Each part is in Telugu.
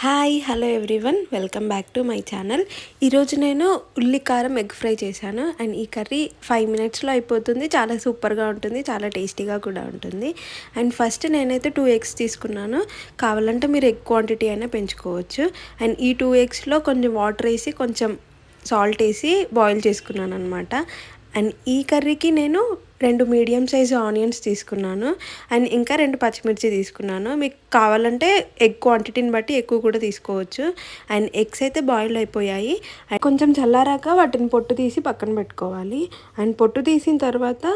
Hi hello everyone welcome back to my channel ఈరోజు నేను ఉల్లికారం ఎగ్ ఫ్రై చేశాను. అండ్ ఈ కర్రీ ఫైవ్ మినిట్స్లో అయిపోతుంది. చాలా సూపర్గా ఉంటుంది. చాలా టేస్టీగా కూడా ఉంటుంది. అండ్ ఫస్ట్ నేనైతే టూ ఎగ్స్ తీసుకున్నాను. కావాలంటే మీరు ఎగ్ క్వాంటిటీ అయినా పెంచుకోవచ్చు. అండ్ ఈ టూ ఎగ్స్లో కొంచెం వాటర్ వేసి కొంచెం సాల్ట్ వేసి బాయిల్ చేసుకున్నాను అనమాట అండ్ ఈ కర్రీకి నేను రెండు మీడియం సైజ్ ఆనియన్స్ తీసుకున్నాను అండ్ ఇంకా రెండు పచ్చిమిర్చి తీసుకున్నాను. మీకు కావాలంటే ఎగ్ క్వాంటిటీని బట్టి ఎక్కువ కూడా తీసుకోవచ్చు. అండ్ ఎగ్స్ అయితే బాయిల్ అయిపోయాయి. కొంచెం చల్లారాక వాటిని పొట్టు తీసి పక్కన పెట్టుకోవాలి. అండ్ పొట్టు తీసిన తర్వాత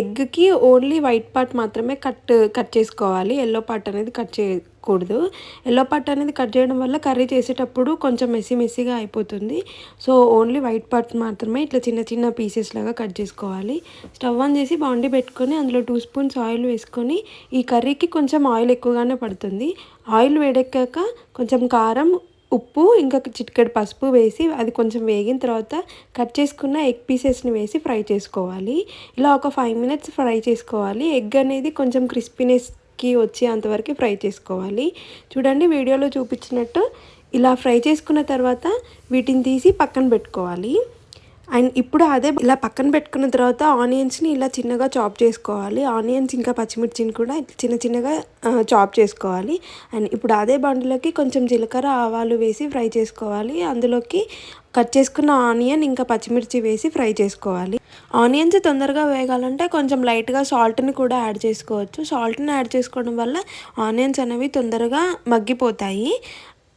ఎగ్కి ఓన్లీ వైట్ పార్ట్ మాత్రమే కట్ కట్ చేసుకోవాలి. ఎల్లో పార్ట్ అనేది కట్ చేయకూడదు. ఎల్లో పార్ట్ అనేది కట్ చేయడం వల్ల కర్రీ చేసేటప్పుడు కొంచెం మెస్సీ మెస్సీగా అయిపోతుంది. సో ఓన్లీ వైట్ పార్ట్ మాత్రమే ఇట్లా చిన్న చిన్న పీసెస్ లాగా కట్ చేసుకోవాలి. స్టవ్ ఆన్ చేసి బాండీ పెట్టుకొని అందులో టూ స్పూన్స్ ఆయిల్ వేసుకొని ఈ కర్రీకి కొంచెం ఆయిల్ ఎక్కువగానే పడుతుంది. ఆయిల్ వేడెక్కాక కొంచెం కారం ఉప్పు ఇంకా చిటికెడు పసుపు వేసి అది కొంచెం వేగిన తర్వాత కట్ చేసుకున్న ఎగ్ పీసెస్ని వేసి ఫ్రై చేసుకోవాలి. ఇలా ఒక ఫైవ్ మినిట్స్ ఫ్రై చేసుకోవాలి. ఎగ్ అనేది కొంచెం క్రిస్పీనెస్కి వచ్చే అంతవరకు ఫ్రై చేసుకోవాలి. చూడండి వీడియోలో చూపించినట్టు ఇలా ఫ్రై చేసుకున్న తర్వాత వీటిని తీసి పక్కన పెట్టుకోవాలి. అండ్ ఇప్పుడు అదే ఇలా పక్కన పెట్టుకున్న తర్వాత ఆనియన్స్ని ఇలా చిన్నగా చాప్ చేసుకోవాలి. ఆనియన్స్ ఇంకా పచ్చిమిర్చిని కూడా చిన్న చిన్నగా చాప్ చేసుకోవాలి. అండ్ ఇప్పుడు అదే బండిలోకి కొంచెం జీలకర్ర ఆవాలు వేసి ఫ్రై చేసుకోవాలి. అందులోకి కట్ చేసుకున్న ఆనియన్ ఇంకా పచ్చిమిర్చి వేసి ఫ్రై చేసుకోవాలి. ఆనియన్స్ తొందరగా వేగాలంటే కొంచెం లైట్గా సాల్ట్ని కూడా యాడ్ చేసుకోవచ్చు. సాల్ట్ని యాడ్ చేసుకోవడం వల్ల ఆనియన్స్ అనేవి తొందరగా మగ్గిపోతాయి.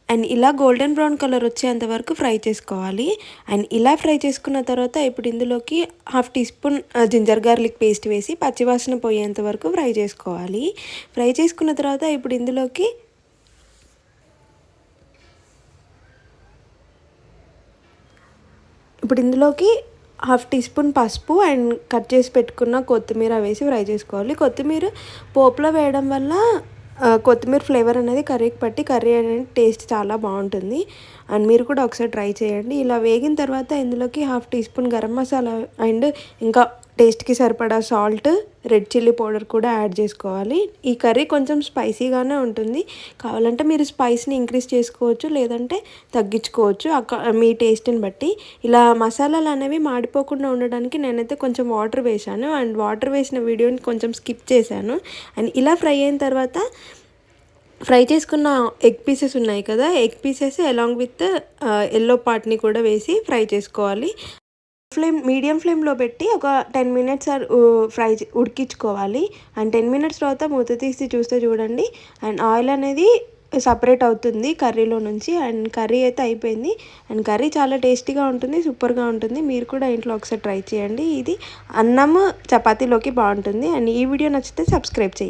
అండ్ ఇలా గోల్డెన్ బ్రౌన్ కలర్ వచ్చేంత వరకు ఫ్రై చేసుకోవాలి. అండ్ ఇలా ఫ్రై చేసుకున్న తర్వాత ఇప్పుడు ఇందులోకి half teaspoon ginger garlic paste వేసి పచ్చివాసన పోయేంత వరకు ఫ్రై చేసుకోవాలి. ఫ్రై చేసుకున్న తర్వాత ఇప్పుడు ఇందులోకి ఇప్పుడు ఇందులోకి హాఫ్ టీ స్పూన్ పసుపు అండ్ కట్ చేసి పెట్టుకున్న కొత్తిమీర వేసి ఫ్రై చేసుకోవాలి. కొత్తిమీర పోపులో వేయడం వల్ల కొత్తిమీర ఫ్లేవర్ అనేది కర్రీకి పట్టి కర్రీ అనేది టేస్ట్ చాలా బాగుంటుంది. అండ్ మీరు కూడా ఒకసారి ట్రై చేయండి. ఇలా వేగిన తర్వాత ఇందులోకి half teaspoon garam masala and ఇంకా టేస్ట్కి సరిపడా సాల్ట్ రెడ్ చిల్లీ పౌడర్ కూడా యాడ్ చేసుకోవాలి. ఈ కర్రీ కొంచెం స్పైసీగానే ఉంటుంది. కావాలంటే మీరు స్పైస్ని ఇంక్రీజ్ చేసుకోవచ్చు లేదంటే తగ్గించుకోవచ్చు. మీ టేస్ట్ని బట్టి. ఇలా మసాలాలు అనేవి మాడిపోకుండా ఉండడానికి నేనైతే కొంచెం వాటర్ వేశాను. అండ్ వాటర్ వేసిన వీడియోని కొంచెం స్కిప్ చేశాను. అండ్ ఇలా ఫ్రై అయిన తర్వాత ఫ్రై చేసుకున్న ఎగ్ పీసెస్ ఉన్నాయి కదా egg pieces along with yellow పార్ట్ని కూడా వేసి ఫ్రై చేసుకోవాలి. ఫ్లేమ్ మీడియం ఫ్లేమ్లో పెట్టి ఒక టెన్ మినిట్స్ ఫ్రై ఉడికించుకోవాలి. అండ్ టెన్ మినిట్స్ తర్వాత మూత తీసి చూస్తే చూడండి. అండ్ ఆయిల్ అనేది సపరేట్ అవుతుంది కర్రీలో నుంచి. అండ్ కర్రీ అయితే అయిపోయింది. అండ్ కర్రీ చాలా టేస్టీగా ఉంటుంది సూపర్గా ఉంటుంది. మీరు కూడా ఇంట్లో ఒకసారి ట్రై చేయండి. ఇది అన్నం చపాతీలోకి బాగుంటుంది. అండ్ ఈ వీడియో నచ్చితే సబ్స్క్రైబ్ చేయండి.